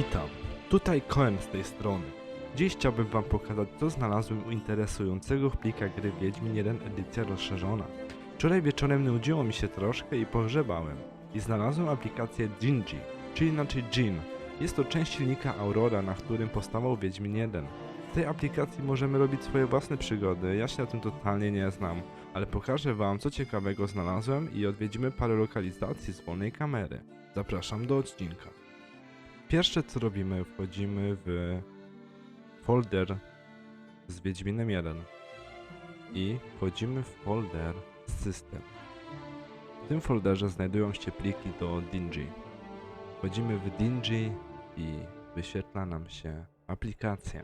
Witam, tutaj Koen z tej strony. Dziś chciałbym wam pokazać co znalazłem u interesującego w plikach gry Wiedźmin 1 edycja rozszerzona. Wczoraj wieczorem nudziło mi się troszkę i pogrzebałem. I znalazłem aplikację Gingy, czyli inaczej Gin. Jest to część silnika Aurora, na którym powstawał Wiedźmin 1. W tej aplikacji możemy robić swoje własne przygody, ja się na tym totalnie nie znam, ale pokażę wam co ciekawego znalazłem i odwiedzimy parę lokalizacji z wolnej kamery. Zapraszam do odcinka. Pierwsze co robimy, wchodzimy w folder z Wiedźminem 1 i wchodzimy w folder System. W tym folderze znajdują się pliki do Dingy. Wchodzimy w Dingy i wyświetla nam się aplikacja,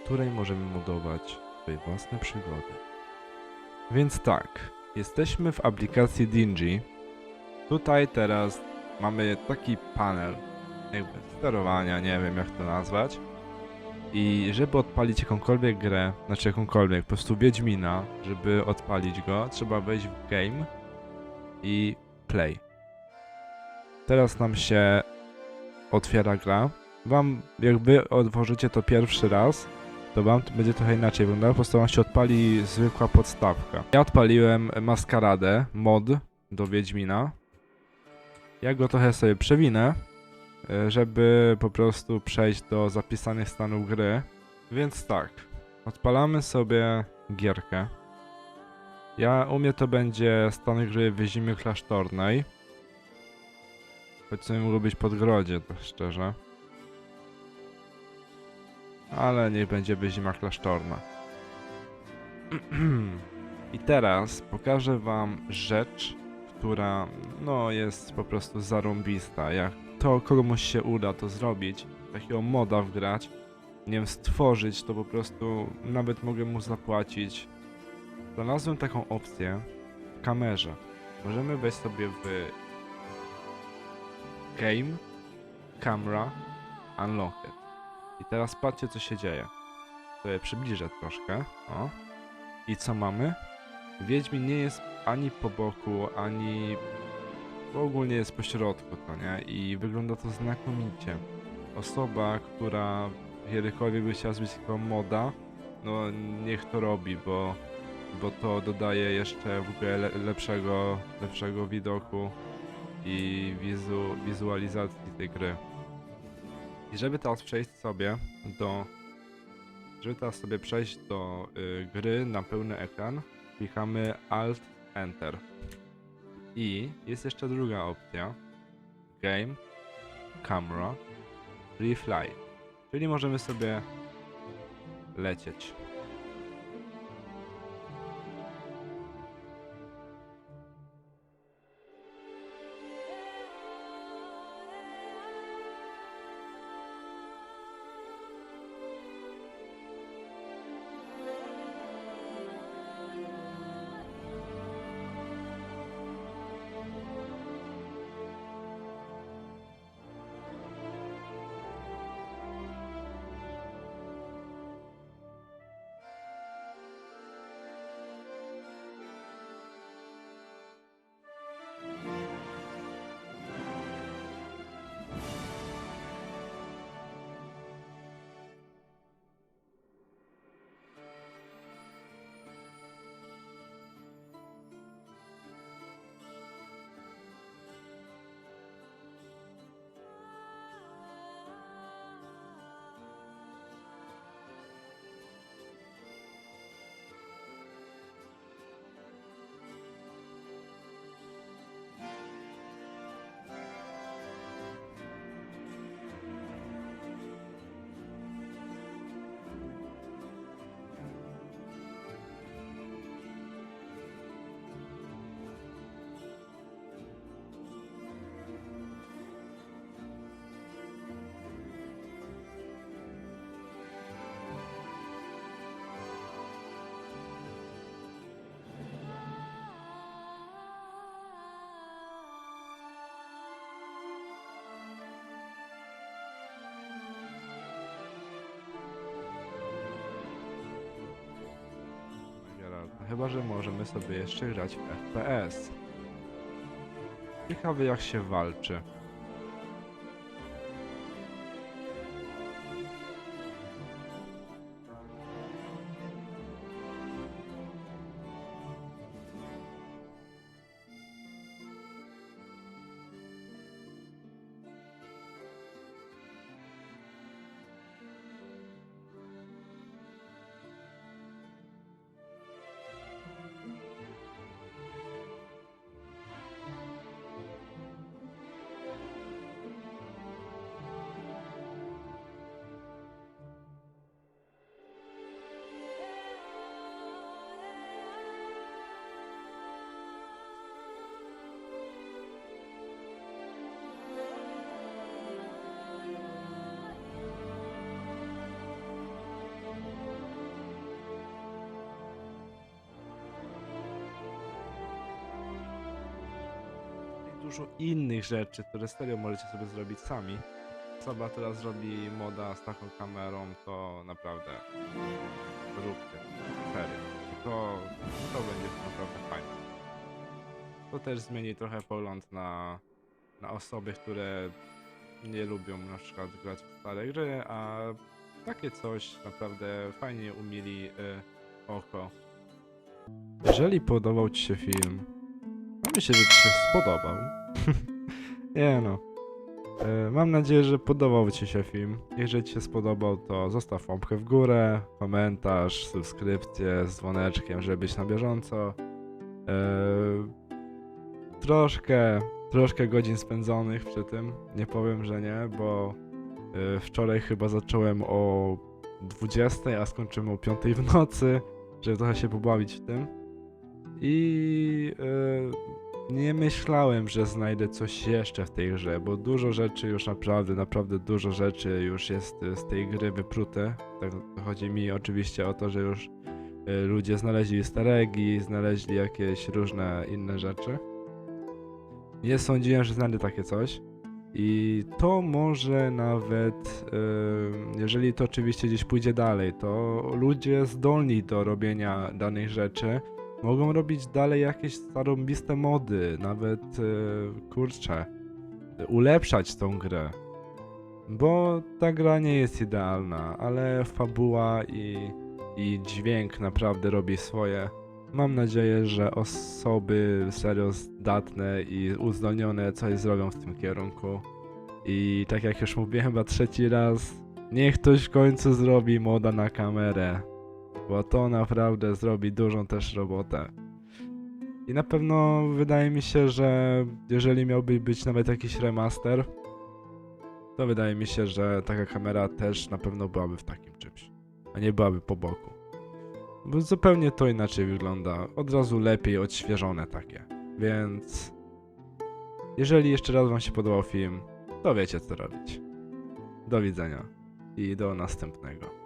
w której możemy modować swoje własne przygody. Więc tak, jesteśmy w aplikacji Dingy. Tutaj teraz mamy taki panel sterowania, nie wiem jak to nazwać. I żeby odpalić jakąkolwiek grę, znaczy jakąkolwiek, po prostu Wiedźmina, żeby odpalić go, trzeba wejść w game i play. Teraz nam się otwiera gra. Wam, jakby otworzycie to pierwszy raz, to wam będzie trochę inaczej wyglądało, po prostu wam się odpali zwykła podstawka. Ja odpaliłem Maskaradę, mod do Wiedźmina. Ja go trochę sobie przewinę, żeby po prostu przejść do zapisanych stanów gry. Więc tak, odpalamy sobie gierkę. Ja, u mnie to będzie stan gry w zimie klasztornej. Choć sobie mogło być podgrodzie, tak szczerze. Ale niech będzie wyzima klasztorna. I teraz pokażę wam rzecz, która no jest po prostu zarąbista. Jak to komuś się uda to zrobić, takiego moda wgrać, nie wiem, stworzyć, to po prostu nawet mogę mu zapłacić. Znalazłem taką opcję w kamerze. Możemy wejść sobie w Game, Camera, Unlocked. I teraz patrzcie co się dzieje. Sobie przybliżę troszkę. O. I co mamy? Wiedźmin nie jest ani po boku, ani ogólnie jest po środku, to nie? I wygląda to znakomicie. Osoba, która kiedykolwiek by chciała zrobić takiego moda, no niech to robi, bo, bo to dodaje jeszcze w ogóle le, lepszego, lepszego widoku i wizu, wizualizacji tej gry. I żeby teraz przejść sobie do... Żeby teraz sobie przejść do y, gry na pełny ekran, klikamy Alt Enter. I jest jeszcze druga opcja. Game, Camera, Free Fly. Czyli możemy sobie lecieć. Chyba, że możemy sobie jeszcze grać w FPS. Ciekawy jak się walczy. Dużo innych rzeczy, które serio możecie sobie zrobić sami. Osoba, która zrobi moda z taką kamerą, to naprawdę róbcie. Serio. To, to będzie naprawdę fajne. To też zmieni trochę pogląd na, na osoby, które nie lubią na przykład grać w stare gry, a takie coś naprawdę fajnie umili y, oko. Jeżeli podobał Ci się film, myślę, że Ci się spodobał. nie no. E, Mam nadzieję, że podobał Ci się film. Jeżeli Ci się spodobał, to zostaw łapkę w górę, komentarz, subskrypcję z dzwoneczkiem, żeby być na bieżąco. E, Troszkę, troszkę godzin spędzonych przy tym. Nie powiem, że nie, bo e, wczoraj chyba zacząłem o 20, a skończymy o 5 w nocy, żeby trochę się pobawić w tym. I e, nie myślałem, że znajdę coś jeszcze w tej grze, bo dużo rzeczy już naprawdę, naprawdę dużo rzeczy już jest e, z tej gry wyprute. Tak, chodzi mi oczywiście o to, że już e, ludzie znaleźli easter eggi, znaleźli jakieś różne inne rzeczy. Nie sądziłem, że znajdę takie coś. I to może nawet, e, jeżeli to oczywiście gdzieś pójdzie dalej, to ludzie zdolni do robienia danych rzeczy mogą robić dalej jakieś zarąbiste mody, nawet e, kurczę, ulepszać tą grę. Bo ta gra nie jest idealna, ale fabuła i, i dźwięk naprawdę robi swoje. Mam nadzieję, że osoby serio zdatne i uzdolnione coś zrobią w tym kierunku. I tak jak już mówiłem chyba trzeci raz, niech ktoś w końcu zrobi moda na kamerę bo to naprawdę zrobi dużą też robotę. I na pewno wydaje mi się, że jeżeli miałby być nawet jakiś remaster, to wydaje mi się, że taka kamera też na pewno byłaby w takim czymś, a nie byłaby po boku. Bo zupełnie to inaczej wygląda, od razu lepiej odświeżone takie. Więc jeżeli jeszcze raz wam się podobał film, to wiecie co robić. Do widzenia i do następnego.